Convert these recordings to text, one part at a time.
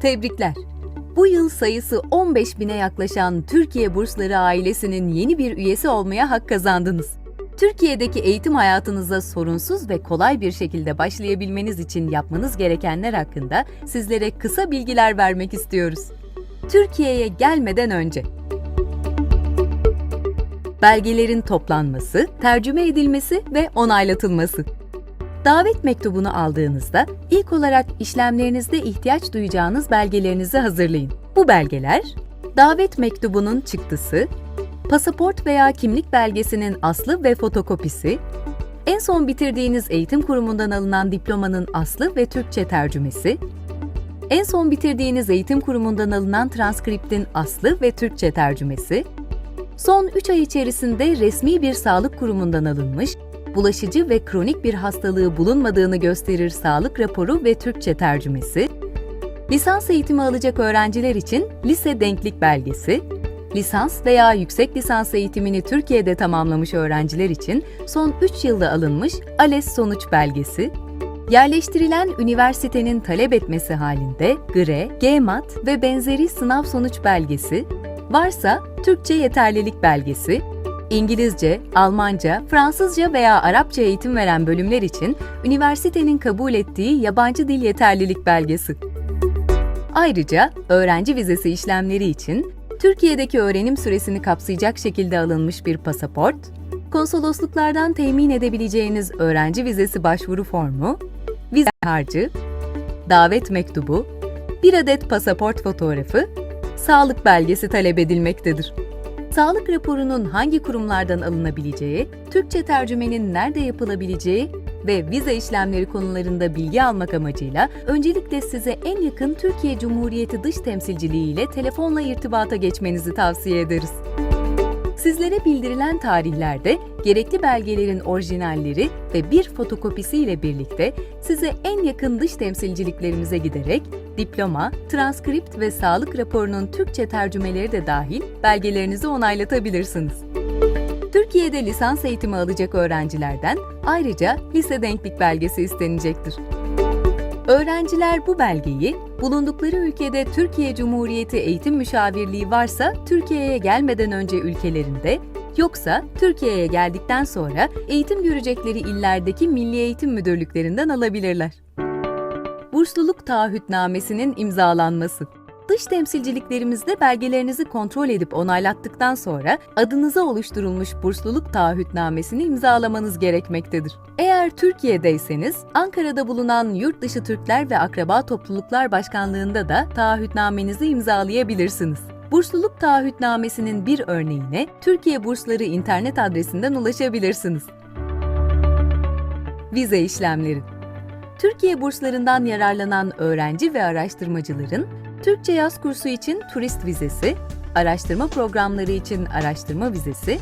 Tebrikler. Bu yıl sayısı 15 bine yaklaşan Türkiye Bursları ailesinin yeni bir üyesi olmaya hak kazandınız. Türkiye'deki eğitim hayatınıza sorunsuz ve kolay bir şekilde başlayabilmeniz için yapmanız gerekenler hakkında sizlere kısa bilgiler vermek istiyoruz. Türkiye'ye gelmeden önce belgelerin toplanması, tercüme edilmesi ve onaylatılması. Davet mektubunu aldığınızda ilk olarak işlemlerinizde ihtiyaç duyacağınız belgelerinizi hazırlayın. Bu belgeler, davet mektubunun çıktısı, pasaport veya kimlik belgesinin aslı ve fotokopisi, en son bitirdiğiniz eğitim kurumundan alınan diplomanın aslı ve Türkçe tercümesi, en son bitirdiğiniz eğitim kurumundan alınan transkriptin aslı ve Türkçe tercümesi, son 3 ay içerisinde resmi bir sağlık kurumundan alınmış, bulaşıcı ve kronik bir hastalığı bulunmadığını gösterir sağlık raporu ve Türkçe tercümesi, lisans eğitimi alacak öğrenciler için lise denklik belgesi, lisans veya yüksek lisans eğitimini Türkiye'de tamamlamış öğrenciler için son 3 yılda alınmış ALES sonuç belgesi, yerleştirilen üniversitenin talep etmesi halinde GRE, GMAT ve benzeri sınav sonuç belgesi, varsa Türkçe yeterlilik belgesi, İngilizce, Almanca, Fransızca veya Arapça eğitim veren bölümler için üniversitenin kabul ettiği yabancı dil yeterlilik belgesi. Ayrıca öğrenci vizesi işlemleri için Türkiye'deki öğrenim süresini kapsayacak şekilde alınmış bir pasaport, konsolosluklardan temin edebileceğiniz öğrenci vizesi başvuru formu, vize harcı, davet mektubu, bir adet pasaport fotoğrafı, sağlık belgesi talep edilmektedir. Sağlık raporunun hangi kurumlardan alınabileceği, Türkçe tercümenin nerede yapılabileceği ve vize işlemleri konularında bilgi almak amacıyla öncelikle size en yakın Türkiye Cumhuriyeti Dış Temsilciliği ile telefonla irtibata geçmenizi tavsiye ederiz. Sizlere bildirilen tarihlerde gerekli belgelerin orijinalleri ve bir fotokopisi ile birlikte size en yakın dış temsilciliklerimize giderek diploma, transkript ve sağlık raporunun Türkçe tercümeleri de dahil belgelerinizi onaylatabilirsiniz. Türkiye'de lisans eğitimi alacak öğrencilerden ayrıca lise denklik belgesi istenecektir. Öğrenciler bu belgeyi bulundukları ülkede Türkiye Cumhuriyeti Eğitim Müşavirliği varsa Türkiye'ye gelmeden önce ülkelerinde, yoksa Türkiye'ye geldikten sonra eğitim görecekleri illerdeki Milli Eğitim Müdürlüklerinden alabilirler. Bursluluk taahhütnamesinin imzalanması Dış temsilciliklerimizde belgelerinizi kontrol edip onaylattıktan sonra adınıza oluşturulmuş bursluluk taahhütnamesini imzalamanız gerekmektedir. Eğer Türkiye'deyseniz Ankara'da bulunan Yurtdışı Türkler ve Akraba Topluluklar Başkanlığında da taahhütnamenizi imzalayabilirsiniz. Bursluluk taahhütnamesinin bir örneğine Türkiye Bursları internet adresinden ulaşabilirsiniz. Vize işlemleri Türkiye burslarından yararlanan öğrenci ve araştırmacıların Türkçe yaz kursu için turist vizesi, araştırma programları için araştırma vizesi,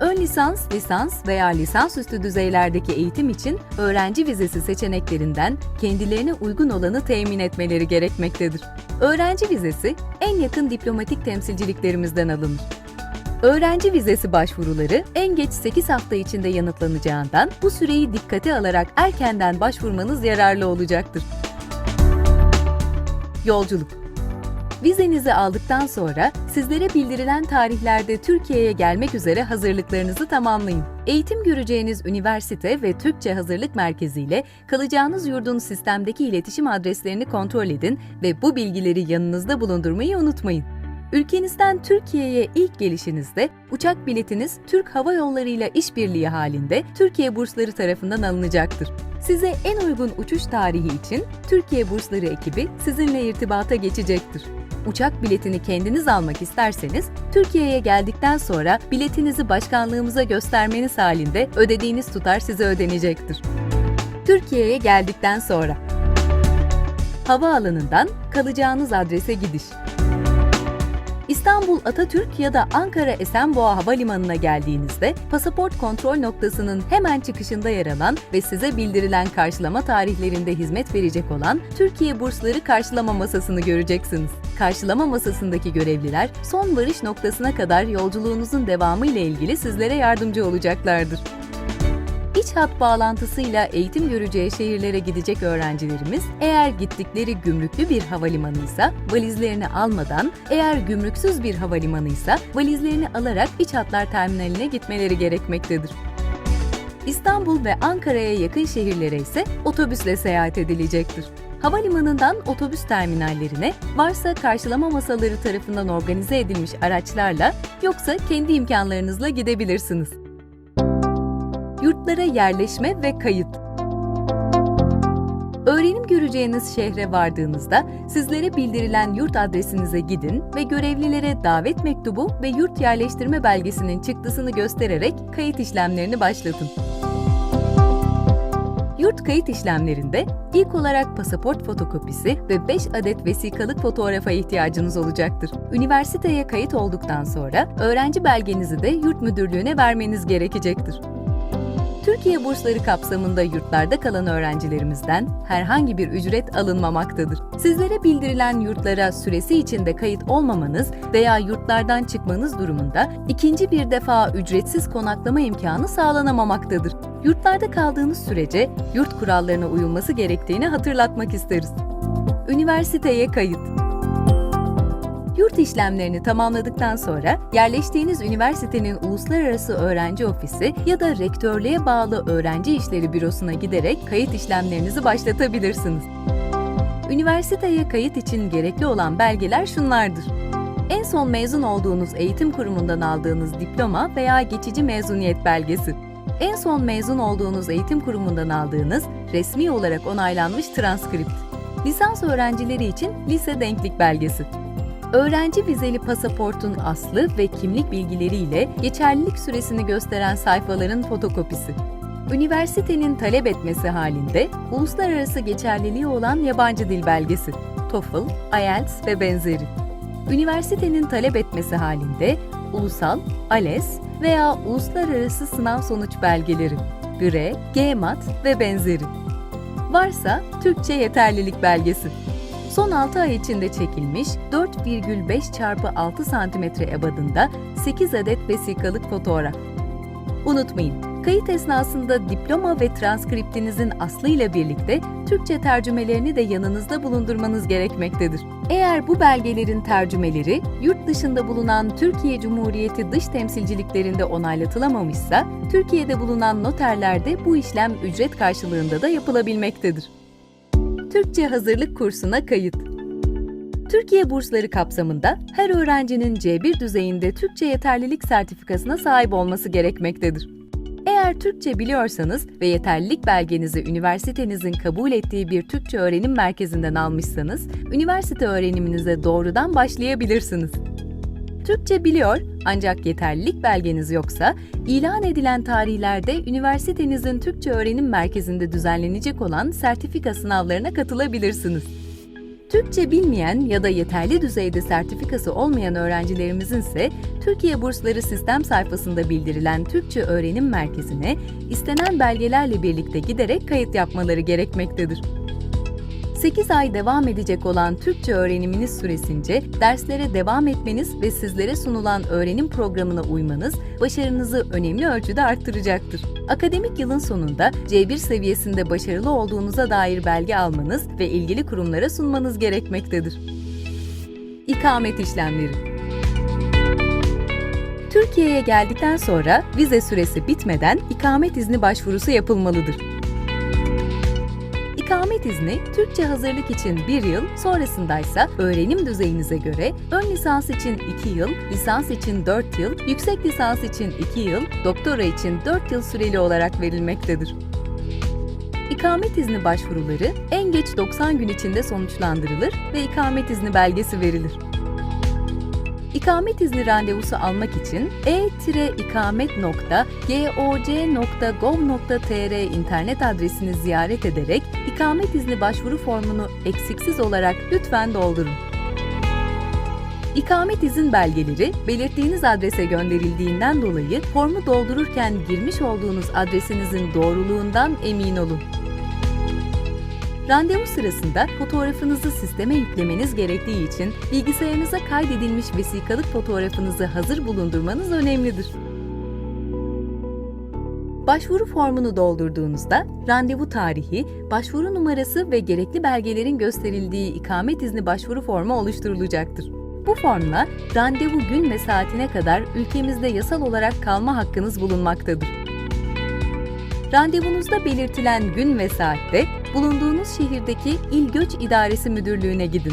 ön lisans, lisans veya lisansüstü düzeylerdeki eğitim için öğrenci vizesi seçeneklerinden kendilerine uygun olanı temin etmeleri gerekmektedir. Öğrenci vizesi en yakın diplomatik temsilciliklerimizden alınır. Öğrenci vizesi başvuruları en geç 8 hafta içinde yanıtlanacağından bu süreyi dikkate alarak erkenden başvurmanız yararlı olacaktır. Yolculuk Vizenizi aldıktan sonra sizlere bildirilen tarihlerde Türkiye'ye gelmek üzere hazırlıklarınızı tamamlayın. Eğitim göreceğiniz üniversite ve Türkçe Hazırlık Merkezi ile kalacağınız yurdun sistemdeki iletişim adreslerini kontrol edin ve bu bilgileri yanınızda bulundurmayı unutmayın. Ülkenizden Türkiye'ye ilk gelişinizde uçak biletiniz Türk Hava Yolları ile işbirliği halinde Türkiye Bursları tarafından alınacaktır. Size en uygun uçuş tarihi için Türkiye Bursları ekibi sizinle irtibata geçecektir. Uçak biletini kendiniz almak isterseniz Türkiye'ye geldikten sonra biletinizi başkanlığımıza göstermeniz halinde ödediğiniz tutar size ödenecektir. Türkiye'ye geldikten sonra Havaalanından kalacağınız adrese gidiş. İstanbul Atatürk ya da Ankara Esenboğa Havalimanı'na geldiğinizde pasaport kontrol noktasının hemen çıkışında yer alan ve size bildirilen karşılama tarihlerinde hizmet verecek olan Türkiye Bursları karşılama masasını göreceksiniz. Karşılama masasındaki görevliler son varış noktasına kadar yolculuğunuzun devamı ile ilgili sizlere yardımcı olacaklardır. İç hat bağlantısıyla eğitim göreceği şehirlere gidecek öğrencilerimiz eğer gittikleri gümrüklü bir havalimanıysa valizlerini almadan, eğer gümrüksüz bir havalimanıysa valizlerini alarak iç hatlar terminaline gitmeleri gerekmektedir. İstanbul ve Ankara'ya yakın şehirlere ise otobüsle seyahat edilecektir. Havalimanından otobüs terminallerine varsa karşılama masaları tarafından organize edilmiş araçlarla yoksa kendi imkanlarınızla gidebilirsiniz. Yurtlara yerleşme ve kayıt Öğrenim göreceğiniz şehre vardığınızda sizlere bildirilen yurt adresinize gidin ve görevlilere davet mektubu ve yurt yerleştirme belgesinin çıktısını göstererek kayıt işlemlerini başlatın. Yurt kayıt işlemlerinde ilk olarak pasaport fotokopisi ve 5 adet vesikalık fotoğrafa ihtiyacınız olacaktır. Üniversiteye kayıt olduktan sonra öğrenci belgenizi de yurt müdürlüğüne vermeniz gerekecektir. Türkiye bursları kapsamında yurtlarda kalan öğrencilerimizden herhangi bir ücret alınmamaktadır. Sizlere bildirilen yurtlara süresi içinde kayıt olmamanız veya yurtlardan çıkmanız durumunda ikinci bir defa ücretsiz konaklama imkanı sağlanamamaktadır. Yurtlarda kaldığınız sürece yurt kurallarına uyulması gerektiğini hatırlatmak isteriz. Üniversiteye kayıt Yurt işlemlerini tamamladıktan sonra yerleştiğiniz üniversitenin uluslararası öğrenci ofisi ya da rektörlüğe bağlı öğrenci işleri bürosuna giderek kayıt işlemlerinizi başlatabilirsiniz. Üniversiteye kayıt için gerekli olan belgeler şunlardır. En son mezun olduğunuz eğitim kurumundan aldığınız diploma veya geçici mezuniyet belgesi. En son mezun olduğunuz eğitim kurumundan aldığınız resmi olarak onaylanmış transkript. Lisans öğrencileri için lise denklik belgesi. Öğrenci vizeli pasaportun aslı ve kimlik bilgileriyle geçerlilik süresini gösteren sayfaların fotokopisi. Üniversitenin talep etmesi halinde uluslararası geçerliliği olan yabancı dil belgesi, TOEFL, IELTS ve benzeri. Üniversitenin talep etmesi halinde ulusal, ALES veya uluslararası sınav sonuç belgeleri, GRE, GMAT ve benzeri. Varsa Türkçe yeterlilik belgesi. Son 6 ay içinde çekilmiş 4,5 çarpı 6 cm ebadında 8 adet vesikalık fotoğraf. Unutmayın, kayıt esnasında diploma ve transkriptinizin aslıyla birlikte Türkçe tercümelerini de yanınızda bulundurmanız gerekmektedir. Eğer bu belgelerin tercümeleri yurt dışında bulunan Türkiye Cumhuriyeti dış temsilciliklerinde onaylatılamamışsa, Türkiye'de bulunan noterlerde bu işlem ücret karşılığında da yapılabilmektedir. Türkçe hazırlık kursuna kayıt. Türkiye bursları kapsamında her öğrencinin C1 düzeyinde Türkçe yeterlilik sertifikasına sahip olması gerekmektedir. Eğer Türkçe biliyorsanız ve yeterlilik belgenizi üniversitenizin kabul ettiği bir Türkçe öğrenim merkezinden almışsanız, üniversite öğreniminize doğrudan başlayabilirsiniz. Türkçe biliyor ancak yeterlilik belgeniz yoksa, ilan edilen tarihlerde üniversitenizin Türkçe öğrenim merkezinde düzenlenecek olan sertifika sınavlarına katılabilirsiniz. Türkçe bilmeyen ya da yeterli düzeyde sertifikası olmayan öğrencilerimizin ise Türkiye Bursları sistem sayfasında bildirilen Türkçe Öğrenim Merkezi'ne istenen belgelerle birlikte giderek kayıt yapmaları gerekmektedir. 8 ay devam edecek olan Türkçe öğreniminiz süresince derslere devam etmeniz ve sizlere sunulan öğrenim programına uymanız başarınızı önemli ölçüde arttıracaktır. Akademik yılın sonunda C1 seviyesinde başarılı olduğunuza dair belge almanız ve ilgili kurumlara sunmanız gerekmektedir. İkamet işlemleri Türkiye'ye geldikten sonra vize süresi bitmeden ikamet izni başvurusu yapılmalıdır. İkamet izni Türkçe hazırlık için 1 yıl, sonrasındaysa öğrenim düzeyinize göre ön lisans için 2 yıl, lisans için 4 yıl, yüksek lisans için 2 yıl, doktora için 4 yıl süreli olarak verilmektedir. İkamet izni başvuruları en geç 90 gün içinde sonuçlandırılır ve ikamet izni belgesi verilir. İkamet izni randevusu almak için e-ikamet.goc.gov.tr internet adresini ziyaret ederek ikamet izni başvuru formunu eksiksiz olarak lütfen doldurun. İkamet izin belgeleri belirttiğiniz adrese gönderildiğinden dolayı formu doldururken girmiş olduğunuz adresinizin doğruluğundan emin olun. Randevu sırasında fotoğrafınızı sisteme yüklemeniz gerektiği için bilgisayarınıza kaydedilmiş vesikalık fotoğrafınızı hazır bulundurmanız önemlidir. Başvuru formunu doldurduğunuzda randevu tarihi, başvuru numarası ve gerekli belgelerin gösterildiği ikamet izni başvuru formu oluşturulacaktır. Bu formla randevu gün ve saatine kadar ülkemizde yasal olarak kalma hakkınız bulunmaktadır. Randevunuzda belirtilen gün ve saatte bulunduğunuz şehirdeki İl Göç İdaresi Müdürlüğü'ne gidin.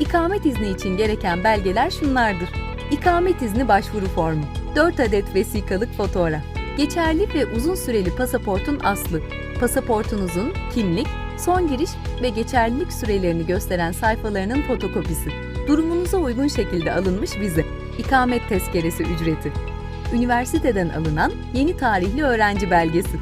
İkamet izni için gereken belgeler şunlardır. İkamet izni başvuru formu, 4 adet vesikalık fotoğraf, geçerli ve uzun süreli pasaportun aslı, pasaportunuzun kimlik, son giriş ve geçerlilik sürelerini gösteren sayfalarının fotokopisi, durumunuza uygun şekilde alınmış vize, ikamet tezkeresi ücreti, üniversiteden alınan yeni tarihli öğrenci belgesi.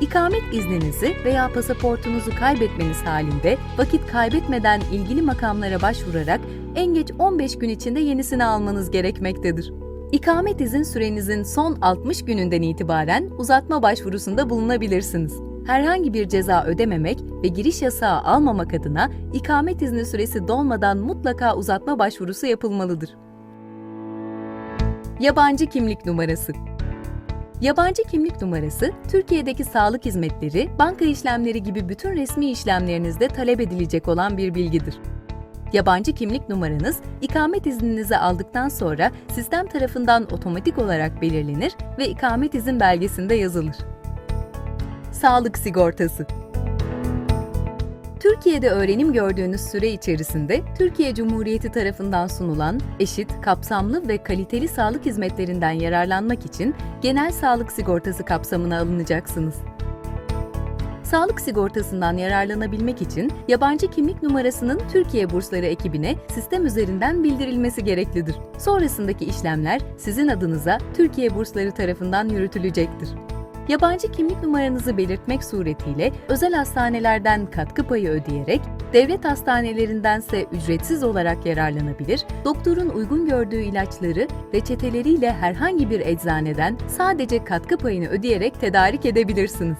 İkamet izninizi veya pasaportunuzu kaybetmeniz halinde vakit kaybetmeden ilgili makamlara başvurarak en geç 15 gün içinde yenisini almanız gerekmektedir. İkamet izin sürenizin son 60 gününden itibaren uzatma başvurusunda bulunabilirsiniz. Herhangi bir ceza ödememek ve giriş yasağı almamak adına ikamet izni süresi dolmadan mutlaka uzatma başvurusu yapılmalıdır. Yabancı kimlik numarası Yabancı kimlik numarası, Türkiye'deki sağlık hizmetleri, banka işlemleri gibi bütün resmi işlemlerinizde talep edilecek olan bir bilgidir. Yabancı kimlik numaranız, ikamet izninizi aldıktan sonra sistem tarafından otomatik olarak belirlenir ve ikamet izin belgesinde yazılır. Sağlık sigortası Türkiye'de öğrenim gördüğünüz süre içerisinde Türkiye Cumhuriyeti tarafından sunulan eşit, kapsamlı ve kaliteli sağlık hizmetlerinden yararlanmak için genel sağlık sigortası kapsamına alınacaksınız. Sağlık sigortasından yararlanabilmek için yabancı kimlik numarasının Türkiye Bursları ekibine sistem üzerinden bildirilmesi gereklidir. Sonrasındaki işlemler sizin adınıza Türkiye Bursları tarafından yürütülecektir. Yabancı kimlik numaranızı belirtmek suretiyle özel hastanelerden katkı payı ödeyerek, devlet hastanelerindense ücretsiz olarak yararlanabilir, doktorun uygun gördüğü ilaçları reçeteleriyle herhangi bir eczaneden sadece katkı payını ödeyerek tedarik edebilirsiniz.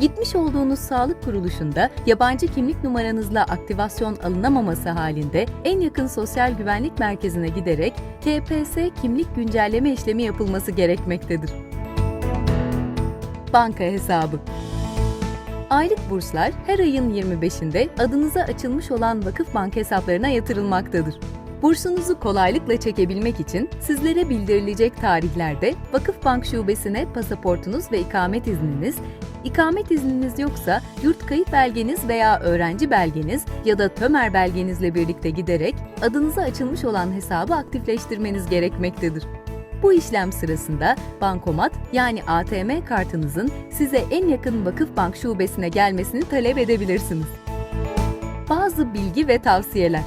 Gitmiş olduğunuz sağlık kuruluşunda yabancı kimlik numaranızla aktivasyon alınamaması halinde en yakın sosyal güvenlik merkezine giderek KPS kimlik güncelleme işlemi yapılması gerekmektedir. Banka hesabı Aylık burslar her ayın 25'inde adınıza açılmış olan Vakıfbank hesaplarına yatırılmaktadır. Bursunuzu kolaylıkla çekebilmek için sizlere bildirilecek tarihlerde Vakıfbank şubesine pasaportunuz ve ikamet izniniz, ikamet izniniz yoksa yurt kayıt belgeniz veya öğrenci belgeniz ya da tömer belgenizle birlikte giderek adınıza açılmış olan hesabı aktifleştirmeniz gerekmektedir. Bu işlem sırasında bankomat yani ATM kartınızın size en yakın Vakıfbank şubesine gelmesini talep edebilirsiniz. Bazı bilgi ve tavsiyeler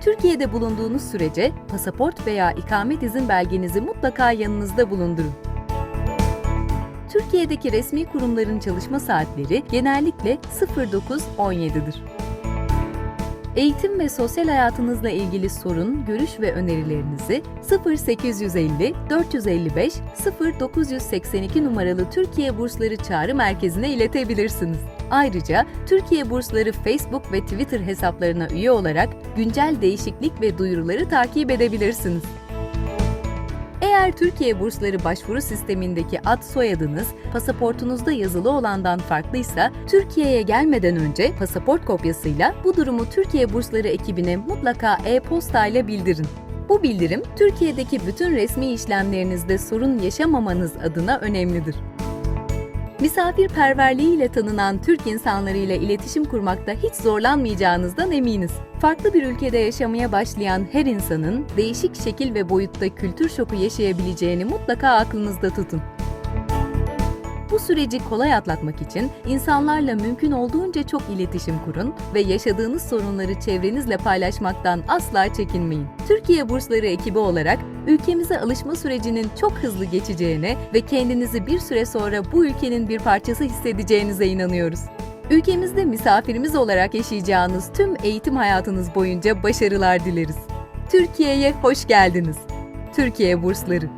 Türkiye'de bulunduğunuz sürece pasaport veya ikamet izin belgenizi mutlaka yanınızda bulundurun. Türkiye'deki resmi kurumların çalışma saatleri genellikle 09-17'dir. Eğitim ve sosyal hayatınızla ilgili sorun, görüş ve önerilerinizi 0850 455 0982 numaralı Türkiye Bursları Çağrı Merkezi'ne iletebilirsiniz. Ayrıca Türkiye Bursları Facebook ve Twitter hesaplarına üye olarak güncel değişiklik ve duyuruları takip edebilirsiniz. Eğer Türkiye Bursları başvuru sistemindeki ad soyadınız pasaportunuzda yazılı olandan farklıysa, Türkiye'ye gelmeden önce pasaport kopyasıyla bu durumu Türkiye Bursları ekibine mutlaka e-posta ile bildirin. Bu bildirim Türkiye'deki bütün resmi işlemlerinizde sorun yaşamamanız adına önemlidir. Misafirperverliğiyle tanınan Türk insanlarıyla iletişim kurmakta hiç zorlanmayacağınızdan eminiz. Farklı bir ülkede yaşamaya başlayan her insanın değişik şekil ve boyutta kültür şoku yaşayabileceğini mutlaka aklınızda tutun. Bu süreci kolay atlatmak için insanlarla mümkün olduğunca çok iletişim kurun ve yaşadığınız sorunları çevrenizle paylaşmaktan asla çekinmeyin. Türkiye Bursları ekibi olarak ülkemize alışma sürecinin çok hızlı geçeceğine ve kendinizi bir süre sonra bu ülkenin bir parçası hissedeceğinize inanıyoruz. Ülkemizde misafirimiz olarak yaşayacağınız tüm eğitim hayatınız boyunca başarılar dileriz. Türkiye'ye hoş geldiniz. Türkiye Bursları